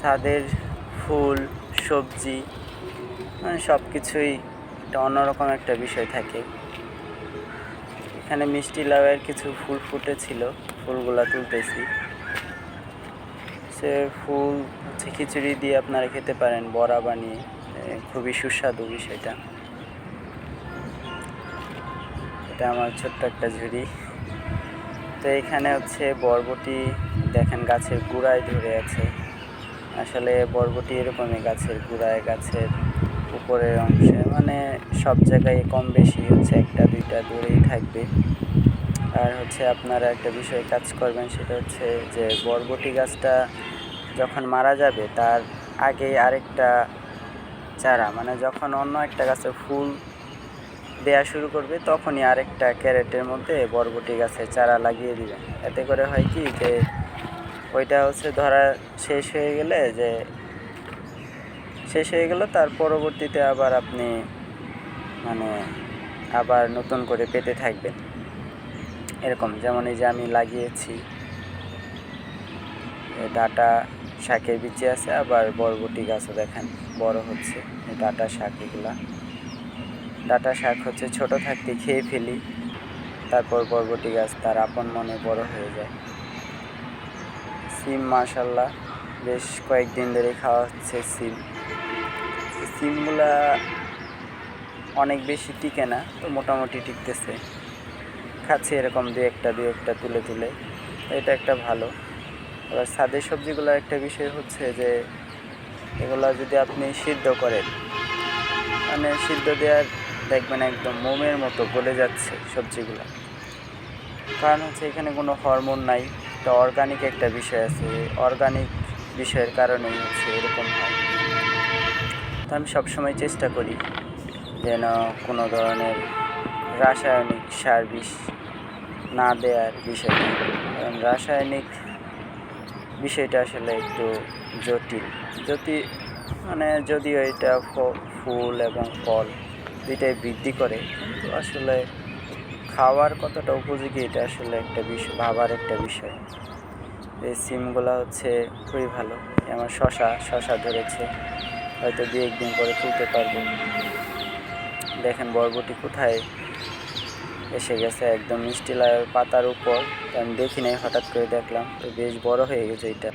ছাদের ফুল, সবজি মানে সব কিছুই একটা অন্যরকম একটা বিষয় থাকে। এখানে মিষ্টি লাউয়ের কিছু ফুল ফুটেছিল, ফুলগুলো তুলতেছি। সে ফুল হচ্ছে খিচুড়ি দিয়ে আপনারা খেতে পারেন, বড়া বানিয়ে খুবই সুস্বাদু বিষয়টা। এটা আমার ছোট্ট একটা ঝুড়ি। তো এখানে হচ্ছে বরবটি, দেখেন গাছের গোড়ায় ধরে আছে। আসলে বরবটি এরকমই গাছের গোড়ায়, গাছের উপরের অংশে। মানে সব জায়গায় কম বেশি হচ্ছে, একটা, দুইটা দূরেই থাকবে। আর হচ্ছে আপনারা একটা বিষয় কাজ করবেন, সেটা হচ্ছে যে বরবটি গাছটা যখন মারা যাবে, তার আগে আরেকটা চারা মানে যখন অন্য একটা গাছে ফুল দেয়া শুরু করবে, তখনই আরেকটা ক্যারেটের মধ্যে বরবটি গাছের চারা লাগিয়ে দিবেন। এতে করে হয় কি যে ওইটা হচ্ছে ধরা শেষ হয়ে গেলে যে শেষ হয়ে গেল, তার পরবর্তীতে আবার আপনি মানে আবার নতুন করে পেতে থাকবেন। এরকম যেমন এই যে আমি লাগিয়েছি ডাটা শাকের বিচি আছে, আবার বরবটি গাছও দেখেন, বড় হচ্ছে ডাটা শাক এগুলা ডাটা শাক হচ্ছে ছোট থাকতে খেয়ে ফেলি, তারপর বরবটি গাছ তার আপন মনে বড় হয়ে যায়। সিম মাশাল্লাহ বেশ কয়েকদিন ধরে খাওয়া হচ্ছে সিম। সিমগুলা অনেক বেশি টিকে না, তো মোটামুটি টিকতেছে। খাচ্ছি এরকম দু একটা দু একটা তুলে তুলে এটা একটা ভালো। এবার সাদের সবজিগুলোর একটা বিষয় হচ্ছে যে, এগুলো যদি আপনি সিদ্ধ করেন মানে সিদ্ধ দেওয়ার দেখবেন একদম মোমের মতো গলে যাচ্ছে সবজিগুলো। কারণ হচ্ছে এখানে কোনো হরমোন নাই একটা অর্গানিক একটা বিষয় আছে অর্গানিক বিষয়ের কারণেই হচ্ছে এরকম হয়। তো আমি সবসময় চেষ্টা করি যেন কোনো ধরনের রাসায়নিক সার বিষ না দেওয়ার বিষয়টা। কারণ রাসায়নিক বিষয়টা আসলে একটু জটিল। যদি মানে যদিও এটা ফুল এবং ফল দুইটাই বৃদ্ধি করে, কিন্তু আসলে খাওয়ার কতটা উপযোগী এটা আসলে একটা বিষয় ভাবার একটা বিষয়। এই সিমগুলো হচ্ছে খুবই ভালো। আমার শশা শশা ধরেছে। হয়তো দু একদিন পরে তুলতে পারব। দেখেন বরবটি কোথায় এসে গেছে, একদম মিষ্টি লাউয়ের পাতার উপর। আমি দেখি নাই, হঠাৎ করে দেখলাম। তো বেশ বড় হয়ে গেছে এটা।